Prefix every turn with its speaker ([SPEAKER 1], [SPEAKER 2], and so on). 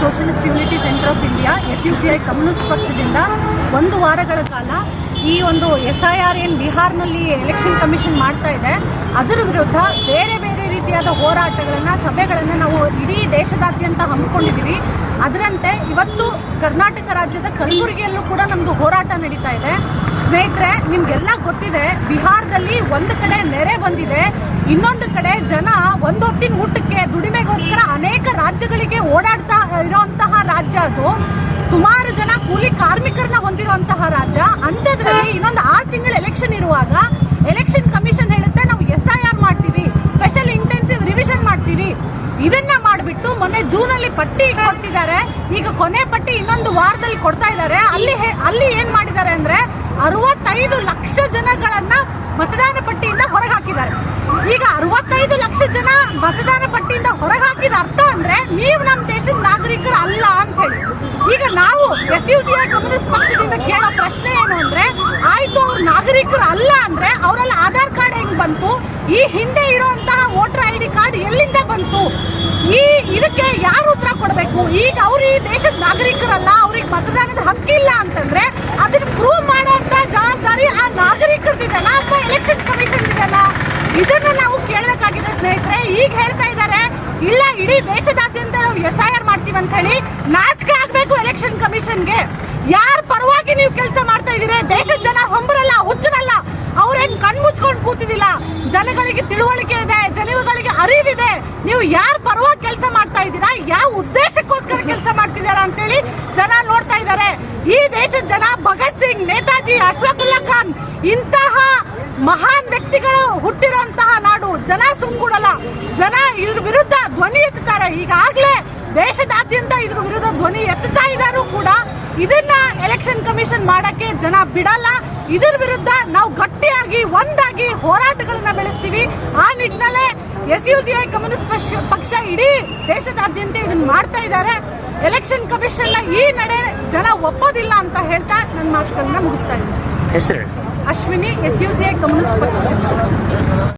[SPEAKER 1] Socialist unity centre of India S U C I communist ಪಕ್ಷದಿಂದ ಒಂದು ವಾರಗಳ ಕಾಲ ಈ ಒಂದು ಎಸ್ ಐ ಆರ್ ಏನು ಬಿಹಾರ್ನಲ್ಲಿ ಎಲೆಕ್ಷನ್ ಕಮಿಷನ್ ಮಾಡ್ತಾ ಇದೆ, ಅದರ ವಿರುದ್ಧ ಬೇರೆ ಬೇರೆ ರೀತಿಯಾದ ಹೋರಾಟಗಳನ್ನು, ಸಭೆಗಳನ್ನು ನಾವು ಇಡೀ ದೇಶದಾದ್ಯಂತ ಹಮ್ಮಿಕೊಂಡಿದ್ದೀವಿ. ಅದರಂತೆ ಇವತ್ತು ಕರ್ನಾಟಕ ರಾಜ್ಯದ ಕಲಬುರಗಿಯಲ್ಲೂ ಕೂಡ ನಮ್ಮದು ಹೋರಾಟ ನಡೀತಾ ಇದೆ. ಸ್ನೇಹಿತರೆ, ನಿಮಗೆಲ್ಲ ಗೊತ್ತಿದೆ, ಬಿಹಾರದಲ್ಲಿ ಒಂದು ಕಡೆ ನೆರೆ ಬಂದಿದೆ, ಇನ್ನೊಂದು ಕಡೆ ಜನ ಒಂದು ಅದು ಸುಮಾರು ಜನ ಕೂಲಿ ಕಾರ್ಮಿಕರನ್ನ ಹೊಂದಿರುವಂತಹ ರಾಜ್ಯ. ಅಂಥದ್ರಲ್ಲಿ ಇನ್ನೊಂದು ಆರು ತಿಂಗಳು ಎಲೆಕ್ಷನ್ ಇರುವಾಗ ಎಲೆಕ್ಷನ್ ಕಮಿಷನ್ ಹೇಳುತ್ತೆ, ನಾವು ಎಸ್ ಐ ಆರ್ ಮಾಡ್ತೀವಿ. ಸ್ಪೆಷಲ್ ಇಂಟೆನ್ಸಿವ್ ರಿವಿಷನ್ ಮಾಡ್ತೀವಿ. ಇದನ್ನ ಮಾಡಿಬಿಟ್ಟು ಮೊನ್ನೆ ಜೂನ್ ಅಲ್ಲಿ ಪಟ್ಟಿ ಕೊಟ್ಟಿದ್ದಾರೆ ಈಗ ಕೊನೆ ಪಟ್ಟಿ ಇನ್ನೊಂದು ವಾರದಲ್ಲಿ ಕೊಡ್ತಾ ಇದ್ದಾರೆ. ಅಲ್ಲಿ ಅಲ್ಲಿ ಏನ್ ಮಾಡಿದ್ದಾರೆ ಅಂದ್ರೆ ಅರವತ್ತೈದು ಲಕ್ಷ ಜನಗಳನ್ನ ಮತದಾನ ಪಟ್ಟಿಯಿಂದ ಹೊರಗೆ ಹಾಕಿದ್ದಾರೆ ಈಗ ಅರವತ್ತೈದು ಲಕ್ಷ ಜನ ಮತದಾನ ಪಟ್ಟಿಯಿಂದ ಹೊರಗೆ ಹಾಕಿದ ಅರ್ಥ ಅಂದ್ರೆ, ನೀವು ನಮ್ಮ ದೇಶದ ನಾಗರಿಕರು ಅಲ್ಲ ಹೇಳಿ ಈಗ ನಾವು ಎಸ್ ಯು ಸಿ ಕಮ್ಯುನಿಸ್ಟ್ ಪಕ್ಷದಿಂದ ಕೇಳೋ ಪ್ರಶ್ನೆ ಏನು ಅಂದ್ರೆ, ಆಯ್ತು ಅವ್ರ ನಾಗರಿಕರು ಅಲ್ಲ ಅಂದ್ರೆ ಅವರಲ್ಲಿ ಆಧಾರ್ ಕಾರ್ಡ್ ಹೆಂಗ್ ಬಂತು? ಈ ಹಿಂದೆ ಇರುವಂತಹ ವೋಟರ್ ಐ ಡಿ ಕಾರ್ಡ್ ಎಲ್ಲಿಂದ ಬಂತು? ಈ ಇದಕ್ಕೆ ಯಾರು ಉತ್ತರ ಕೊಡಬೇಕು? ಈಗ ಅವ್ರು ಈ ದೇಶದ ನಾಗರಿಕರಲ್ಲ, ಅವ್ರಿಗೆ ಮತದಾನದ ಹಕ್ಕಿಲ್ಲ ಅಂತಂದ್ರೆ ಅದನ್ನ ಪ್ರೂವ್ ಮಾಡುವಂತ ಜವಾಬ್ದಾರಿ ಆ ನಾಗರಿಕರದಿದೆಲ್ಲ ಅಥವಾ ಎಲೆಕ್ಷನ್ ಕಮಿಷನ್ ಇದೆಯಲ್ಲ? ಇದನ್ನ ನಾವು ಕೇಳಬೇಕಾಗಿದೆ ಸ್ನೇಹಿತರೆ. ಈಗ ಹೇಳ್ತಾ ಇದ್ದಾರೆ, ಇಲ್ಲ, ಇಡೀ ದೇಶದಾದ್ಯಂತ ನಾವು ಎಸ್ ಐ ಆರ್ ಮಾಡ್ತೀವಿ ಹೇಳಿ ನಾಚಿಕೆ ಆಗ್ಬೇಕು ಎಲೆಕ್ಷನ್ ಕಮಿಷನ್ಗೆ ಯಾರ ಪರವಾಗಿ ನೀವು ಕೆಲಸ ಮಾಡ್ತಾ ಇದ್ದೀರಾ? ದೇಶದ ಜನ ಹೊಂಬರಲ್ಲ, ಹುಚ್ಚರಲ್ಲ. ಅವ್ರೇನ್ ಕಣ್ ಮುಚ್ಕೊಂಡು ಕೂತಿದಿಲ್ಲ. ಜನಗಳಿಗೆ ತಿಳುವಳಿಕೆ ಇದೆ ಜನಗಳಿಗೆ ಅರಿವಿದೆ. ನೀವು ಯಾರ ಪರವಾಗಿ ಕೆಲಸ ಮಾಡ್ತಾ ಇದ್ದೀರಾ? ಯಾವ ಉದ್ದೇಶಕ್ಕೋಸ್ಕರ ಕೆಲಸ ಮಾಡ್ತಿದ್ದೀರಾ ಅಂತೇಳಿ ಜನ ನೋಡ್ತಾ ಇದ್ದಾರೆ. ಈ ದೇಶದ ಜನ ಭಗತ್ ಸಿಂಗ್, ನೇತಾಜಿ ಅಶ್ವಥುಲ್ಲಾ ಖಾನ್ ಇಂತಹ ಮಹಾನ್ ವ್ಯಕ್ತಿಗಳು ಹುಟ್ಟಿರುವಂತಹ ನಾಡು. ಜನ ಸುಮ್ಕೂಡಲ್ಲ. ಜನ ಇದ್ರ ವಿರುದ್ಧ ಧ್ವನಿ ಎತ್ತುತ್ತಾರೆ. ಈಗಾಗಲೇ ದೇಶದಾದ್ಯಂತ ಇದ್ರ ವಿರುದ್ಧ ಧ್ವನಿ ಎತ್ತುತ್ತಾ ಇದ್ದಾರೂ ಕೂಡ ಇದನ್ನ ಎಲೆಕ್ಷನ್ ಕಮಿಷನ್ ಮಾಡಕ್ಕೆ ಜನ ಬಿಡಲ್ಲ. ಇದರ ವಿರುದ್ಧ ನಾವು ಗಟ್ಟಿಯಾಗಿ ಒಂದಾಗಿ ಹೋರಾಟಗಳನ್ನ ಬೆಳೆಸ್ತೀವಿ. ಆ ನಿಟ್ಟಿನಲ್ಲೇ S U C I communist ಪಕ್ಷ ಪಕ್ಷ ಇಡೀ ದೇಶದಾದ್ಯಂತ ಇದನ್ನ ಮಾಡ್ತಾ ಇದ್ದಾರೆ ಎಲೆಕ್ಷನ್ ಕಮಿಷನ್ ಈ ನಡೆ ಜನ ಒಪ್ಪೋದಿಲ್ಲ ಅಂತ ಹೇಳ್ತಾ ನನ್ನ ಮಾತುಗಳನ್ನ ಮುಗಿಸ್ತಾ ಇದ್ದೀನಿ.
[SPEAKER 2] ಹೆಸರು?
[SPEAKER 1] Ashwini S U C I communist ಪಕ್ಷ.